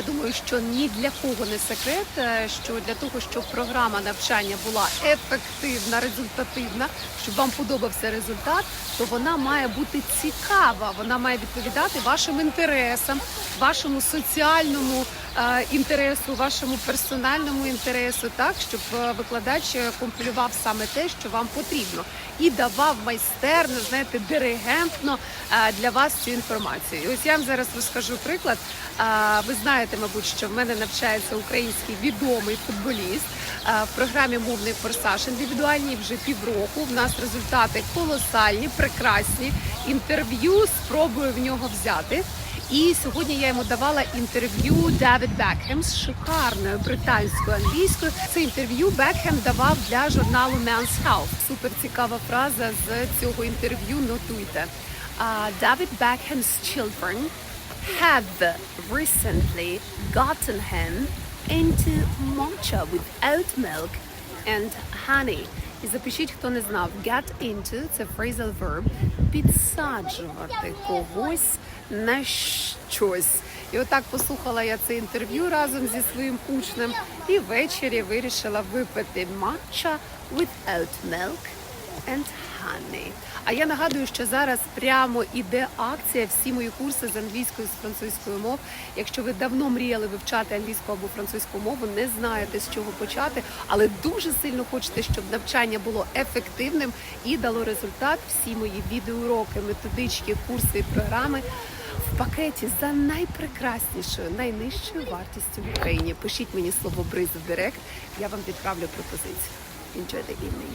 Я думаю, що ні для кого не секрет, е, що для того, щоб програма навчання була ефективна, результативна, щоб вам подобався результат, то вона має бути цікава. Вона має відповідати вашим інтересам, вашому соціальному інтересу, вашому персональному інтересу, так щоб е, викладач е, компілював саме те, що вам потрібно, і давав майстерно, знаєте, диригентно е, для вас цю інформацію. І ось я вам зараз розкажу приклад. Ви знаєте, мабуть, що в мене навчається український відомий футболіст в програмі Мовний форсаж індивідуальній вже півроку. В нас результати колосальні, прекрасні. Інтерв'ю спробую в нього взяти. І сьогодні я йому давала інтерв'ю Девід Бекхем з шикарною британською англійською. Це інтерв'ю Бекхем давав для журналу Men's Health. Супер цікава фраза з цього інтерв'ю. Нотуйте. Uh, David Beckham's children have recently gotten him into matcha with milk and honey. І запишіть, хто не знав, get into – це phrasal verb. Підсаджувати когось на щось. І отак послухала я це інтерв'ю разом зі своїм учнем, і ввечері вирішила випити матча with oat milk and honey. А я нагадую, що зараз прямо іде акція. Всі мої курси з англійської з французької мов. Якщо ви давно мріяли вивчати англійську або французьку мову, не знаєте з чого почати, але дуже сильно хочете, щоб навчання було ефективним і дало результат. Всі мої відеоуроки, методички, курси і програми. В пакеті за найпрекраснішою, найнижчою вартістю в Україні. Пишіть мені слово бриз в директ, я вам відправлю пропозицію. Enjoy the evening.